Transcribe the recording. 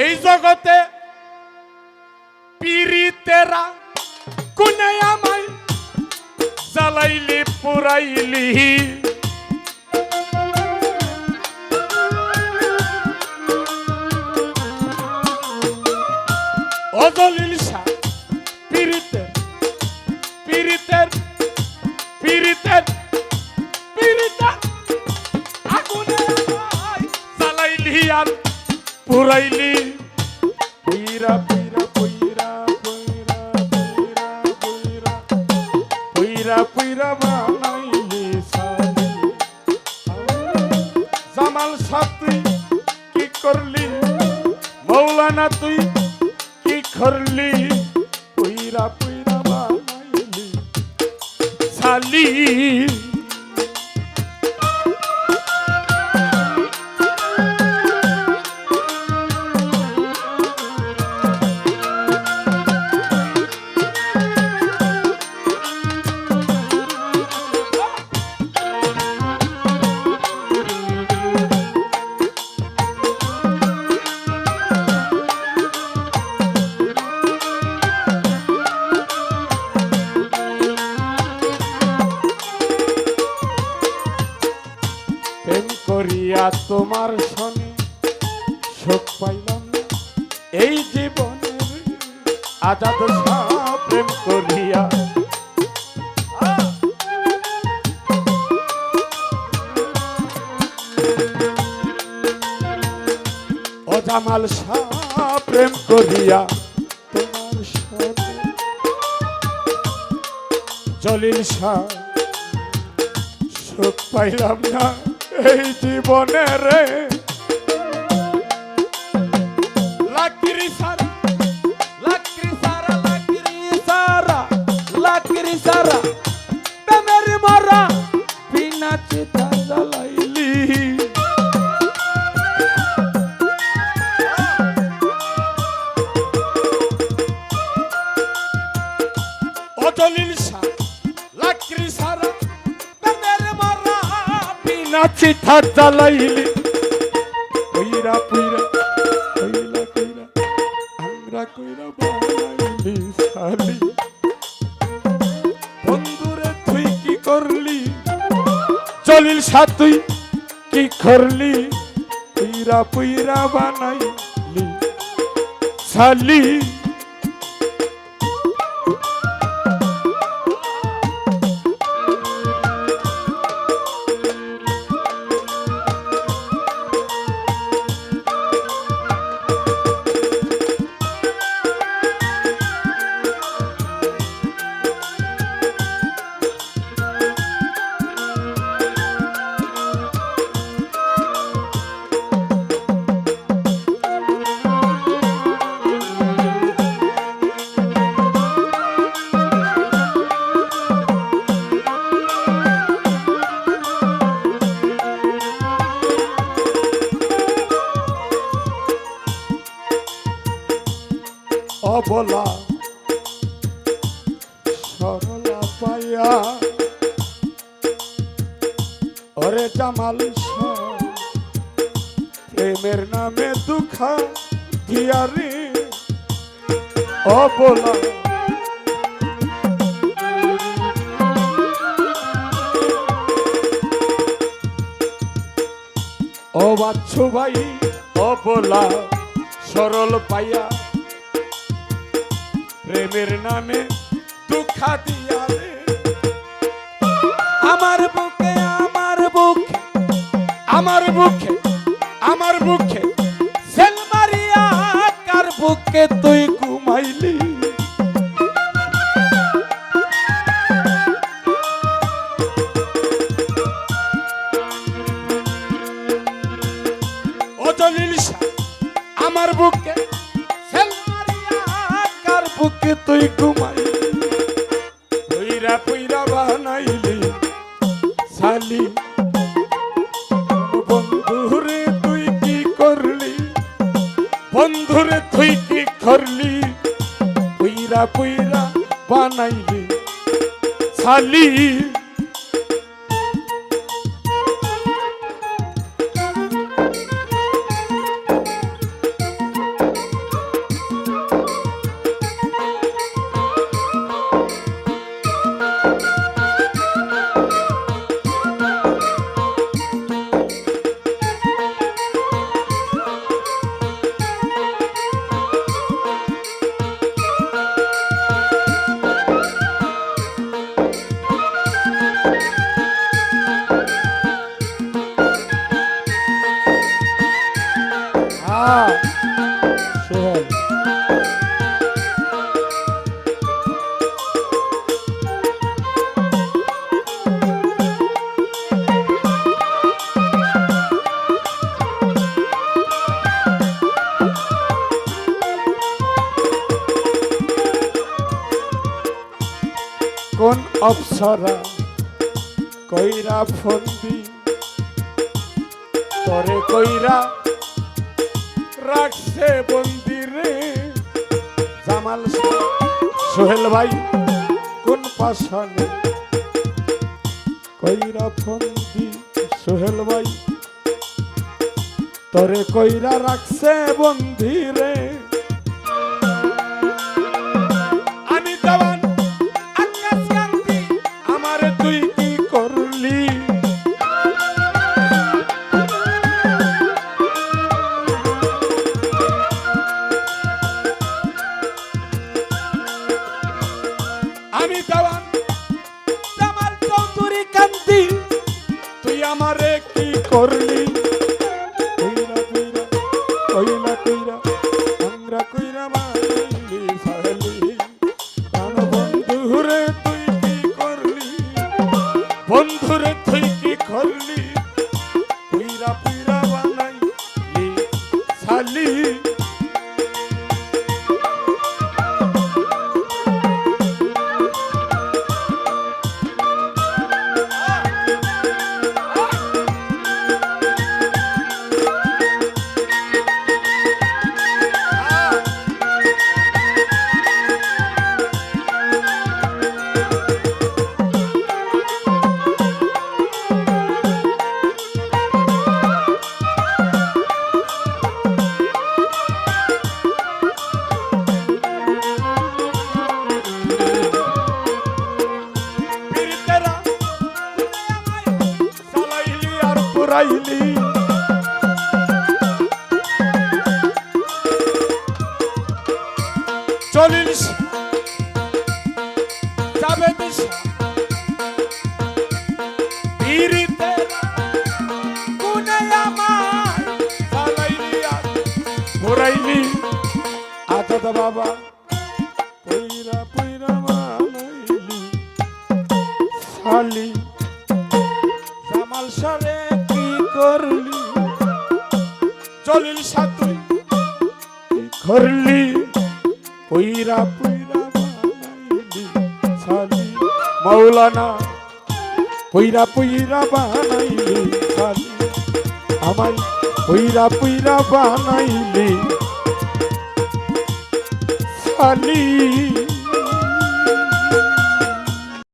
এই জগতে পিরিতেরা কুনে আমায় জ্বালাইলি পুরাইলি। অজলি পুরাইলি পুইরা পুইরা পুইরা পুইরা পুইরা পুইরা পুইরা পুইরা বানাইলি জামাল সাহ তুই কি করলি? মৌলানা তুই কি করলি পুইরা পুইরা বানাইলি সালি। করিয়া তোমার শনি শোক পাইলাম এই জীবনের আজাদ প্রেম করিয়া। অজামাল শাহ প্রেম করিয়া তোমার শনি জলিল সুখ পাইলাম না। এই জীবনে রে। লাকড়ি সারা লাকড়ি সারা লাকড়ি সারা লাকড়ি সারা। প্রেমের মরা বিনা চিতা জ্বালাইলি। বিনা চিতা জ্বালাইলি। কইরা কইরা কইলা কইরা, আমরা কইরা বানাইলি সালি বন্ধুরে, তুই কি করলি? জলিল শাহ, তুই কি করলি? পুইরা পুইরা বানাইলি সালি ওরে প্রেমের নামে দুঃখা দিয়ারি অবলা। ও বাচ্চু ভাই, অবলা, সরল পাইয়া। প্রেমের নামে দুঃখা দিয়া বুকে আমার বুকে। সেল কার বুকে তুই ঘুমাইলি? আমার বুকে কার বুকে তুই ঘুমাইলি? বানাইবে। শালি সালি অপসরা, কইরা ফন্দি তরে কইরা রাখছে বন্দি রে। জামাল সোহেল ভাই, কোন পাশানে কইরা ফন্দি সোহেল ভাই। তরে কইরা রাখছে বন্দি চলিস যাবে পুরাইলি আজাদ বাবা পইরা পইরা মানাইলি শালি জামাল সারে কি করলি চলিল কি করলি পইরা পইরা শালি। মৌলানা পুইরা পুইরা বানাইলি শালি। আমার পুইরা পুইরা বানাইলি শালি।